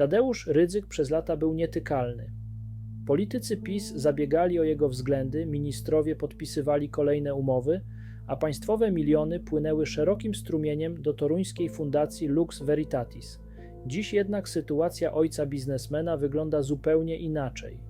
Tadeusz Rydzyk przez lata był nietykalny. Politycy PiS zabiegali o jego względy, ministrowie podpisywali kolejne umowy, a państwowe miliony płynęły szerokim strumieniem do toruńskiej fundacji Lux Veritatis. Dziś jednak sytuacja ojca biznesmena wygląda zupełnie inaczej.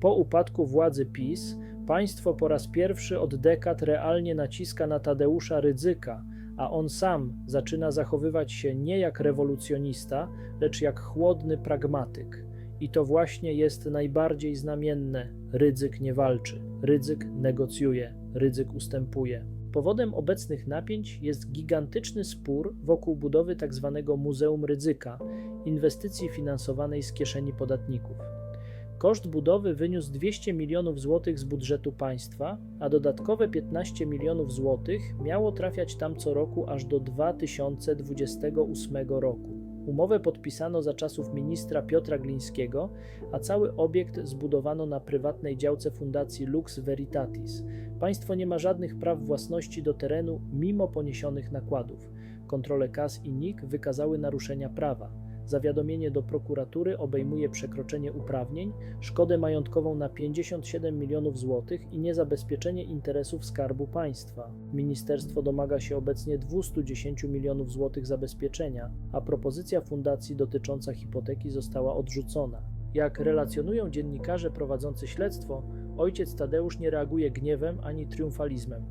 Po upadku władzy PiS państwo po raz pierwszy od dekad realnie naciska na Tadeusza Rydzyka, a on sam zaczyna zachowywać się nie jak rewolucjonista, lecz jak chłodny pragmatyk. I to właśnie jest najbardziej znamienne. Rydzyk nie walczy, Rydzyk negocjuje, Rydzyk ustępuje. Powodem obecnych napięć jest gigantyczny spór wokół budowy tzw. Muzeum Rydzyka, inwestycji finansowanej z kieszeni podatników. Koszt budowy wyniósł 200 milionów złotych z budżetu państwa, a dodatkowe 15 milionów złotych miało trafiać tam co roku aż do 2028 roku. Umowę podpisano za czasów ministra Piotra Glińskiego, a cały obiekt zbudowano na prywatnej działce Fundacji Lux Veritatis. Państwo nie ma żadnych praw własności do terenu mimo poniesionych nakładów. Kontrole KAS i NIK wykazały naruszenia prawa. Zawiadomienie do prokuratury obejmuje przekroczenie uprawnień, szkodę majątkową na 57 milionów złotych i niezabezpieczenie interesów Skarbu Państwa. Ministerstwo domaga się obecnie 210 milionów złotych zabezpieczenia, a propozycja fundacji dotycząca hipoteki została odrzucona. Jak relacjonują dziennikarze prowadzący śledztwo, ojciec Tadeusz nie reaguje gniewem ani triumfalizmem.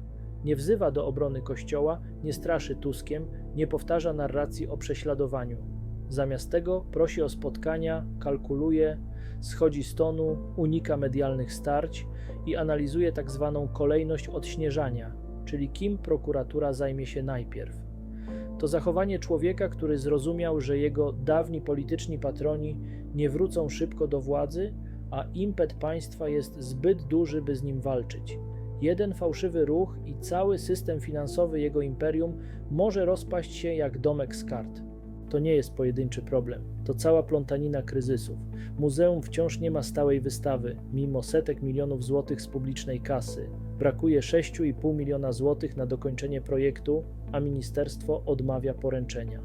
Nie wzywa do obrony kościoła, nie straszy Tuskiem, nie powtarza narracji o prześladowaniu. Zamiast tego prosi o spotkania, kalkuluje, schodzi z tonu, unika medialnych starć i analizuje tak zwaną kolejność odśnieżania, czyli kim prokuratura zajmie się najpierw. To zachowanie człowieka, który zrozumiał, że jego dawni polityczni patroni nie wrócą szybko do władzy, a impet państwa jest zbyt duży, by z nim walczyć. Jeden fałszywy ruch i cały system finansowy jego imperium może rozpaść się jak domek z kart. To nie jest pojedynczy problem, to cała plątanina kryzysów. Muzeum wciąż nie ma stałej wystawy, mimo setek milionów złotych z publicznej kasy. Brakuje 6,5 miliona złotych na dokończenie projektu, a ministerstwo odmawia poręczenia.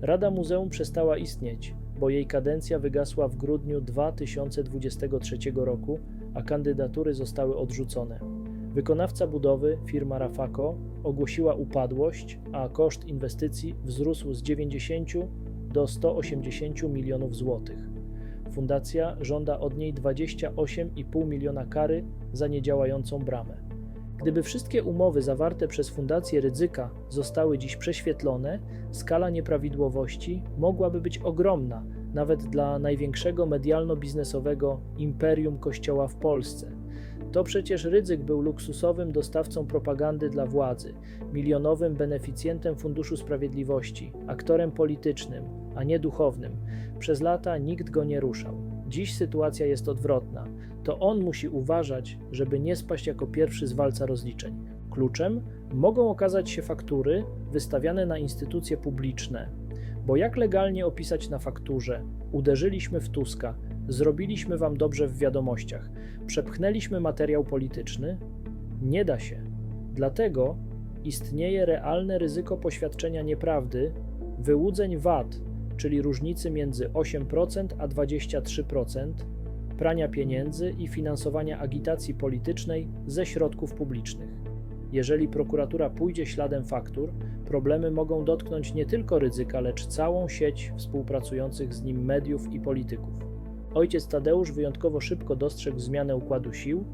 Rada Muzeum przestała istnieć, bo jej kadencja wygasła w grudniu 2023 roku, a kandydatury zostały odrzucone. Wykonawca budowy, firma Rafako, ogłosiła upadłość, a koszt inwestycji wzrósł z 90 do 180 milionów złotych. Fundacja żąda od niej 28,5 miliona kary za niedziałającą bramę. Gdyby wszystkie umowy zawarte przez Fundację Rydzyka zostały dziś prześwietlone, skala nieprawidłowości mogłaby być ogromna, nawet dla największego medialno-biznesowego imperium Kościoła w Polsce. To przecież Rydzyk był luksusowym dostawcą propagandy dla władzy, milionowym beneficjentem Funduszu Sprawiedliwości, aktorem politycznym, a nie duchownym. Przez lata nikt go nie ruszał. Dziś sytuacja jest odwrotna. To on musi uważać, żeby nie spaść jako pierwszy z walca rozliczeń. Kluczem mogą okazać się faktury wystawiane na instytucje publiczne. Bo jak legalnie opisać na fakturze? Uderzyliśmy w Tuska, zrobiliśmy wam dobrze w wiadomościach, przepchnęliśmy materiał polityczny? Nie da się. Dlatego istnieje realne ryzyko poświadczenia nieprawdy, wyłudzeń VAT, czyli różnicy między 8% a 23%, prania pieniędzy i finansowania agitacji politycznej ze środków publicznych. Jeżeli prokuratura pójdzie śladem faktur, problemy mogą dotknąć nie tylko ryzyka, lecz całą sieć współpracujących z nim mediów i polityków. Ojciec Tadeusz wyjątkowo szybko dostrzegł zmianę układu sił,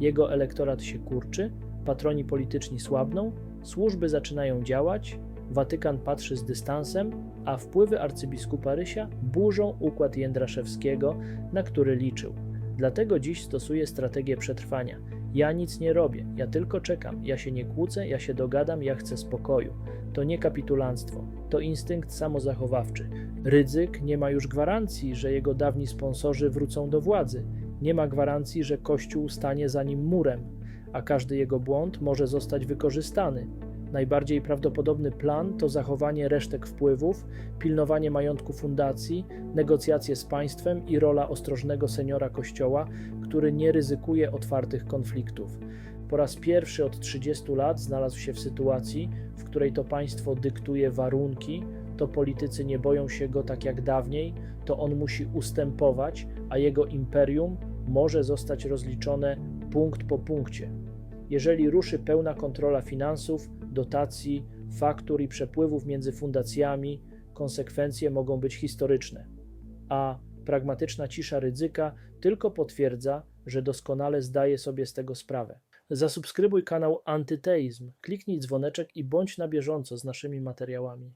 jego elektorat się kurczy, patroni polityczni słabną, służby zaczynają działać, Watykan patrzy z dystansem, a wpływy arcybiskupa Rysia burzą układ Jędraszewskiego, na który liczył. Dlatego dziś stosuje strategię przetrwania. Ja nic nie robię, ja tylko czekam, ja się nie kłócę, ja się dogadam, ja chcę spokoju. To nie kapitulanstwo, to instynkt samozachowawczy. Rydzyk nie ma już gwarancji, że jego dawni sponsorzy wrócą do władzy. Nie ma gwarancji, że Kościół stanie za nim murem, a każdy jego błąd może zostać wykorzystany. Najbardziej prawdopodobny plan to zachowanie resztek wpływów, pilnowanie majątku fundacji, negocjacje z państwem i rola ostrożnego seniora kościoła, który nie ryzykuje otwartych konfliktów. Po raz pierwszy od 30 lat znalazł się w sytuacji, w której to państwo dyktuje warunki, to politycy nie boją się go tak jak dawniej, to on musi ustępować, a jego imperium może zostać rozliczone punkt po punkcie. Jeżeli ruszy pełna kontrola finansów, dotacji, faktur i przepływów między fundacjami, konsekwencje mogą być historyczne. A pragmatyczna cisza ryzyka tylko potwierdza, że doskonale zdaje sobie z tego sprawę. Zasubskrybuj kanał Antyteizm, kliknij dzwoneczek i bądź na bieżąco z naszymi materiałami.